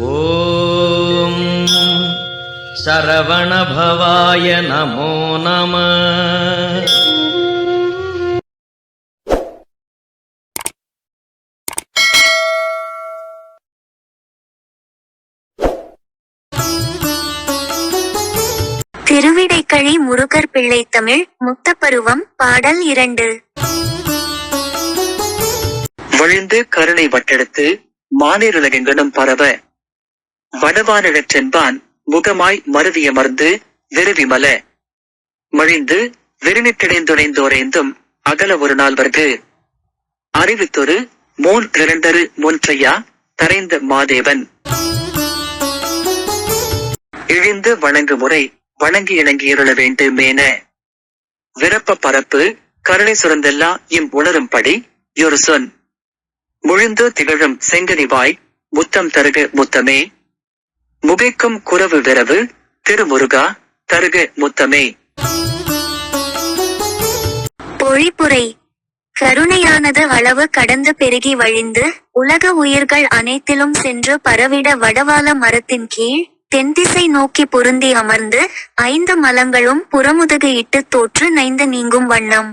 ஓம். சரவணபவாய நமோ நம. திருவிடைக்கழி முருகர் பிள்ளை தமிழ் முத்தப்பருவம் பாடல் இரண்டு. வழிந்து கருணை வட்டெடுத்து மாநிலகங்களும் பரவ வடவானிடற்றென்பான் முகமாய் மருவியமர்ந்து விருவிமல மழிந்து விரிணிட்டிடைந்துணைந்தோரைந்தும் அகல ஒரு நாள் அறிவித்தொரு மூன் இரண்டரு முன்றையா தரைந்த மாதேவன். இழிந்து வணங்கு முறை வணங்கி இணங்கி இருள வேண்டுமேன. விரப்ப பரப்பு கருணை சுரந்தெல்லா இம் உணரும்படி யொரு சொன் முழிந்து திகழும் செங்கனிவாய் முத்தம் தருக முத்தமே. முகைக்கும் குறவு விரவு திருமுருகா தருக முத்தமே. பொழிப்புரை கருணையானது அளவு கடந்து பெருகி வழிந்து உலக உயிர்கள் அனைத்திலும் சென்று பரவிட வடவாள மரத்தின் கீழ் தென்திசை நோக்கி பொருந்தி அமர்ந்து ஐந்து மலங்களும் புறமுதுகு இட்டு தோற்று நைந்து நீங்கும் வண்ணம்.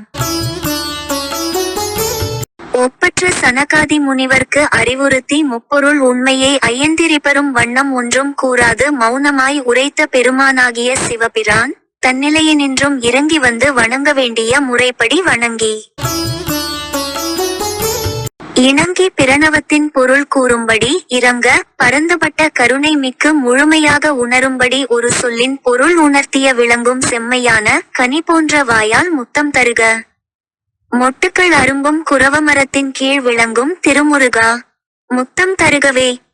ஒப்பற்ற சனகாதி முனிவர்க்கு அறிவுறுத்தி முப்பொருள் உண்மையை ஐயந்திரிபெறும் வண்ணம் ஒன்றும் கூறாது மௌனமாய் உரைத்த பெருமானாகிய சிவபிரான். தன்னிலையினின்றும் இறங்கி வந்து வணங்க வேண்டிய முறைப்படி வணங்கி. இணங்கி பிரணவத்தின் பொருள் கூறும்படி இறங்க பரந்துபட்ட கருணை மிக்கு முழுமையாக உணரும்படி ஒரு சொல்லின் பொருள் உணர்த்திய விளங்கும் செம்மையான கனி போன்ற வாயால் முத்தம் தருக. மொட்டுக்கள் அரும்பும் குரவ மரத்தின் கீழ் விளங்கும் திருமுருகா. முத்தம் தருகவே.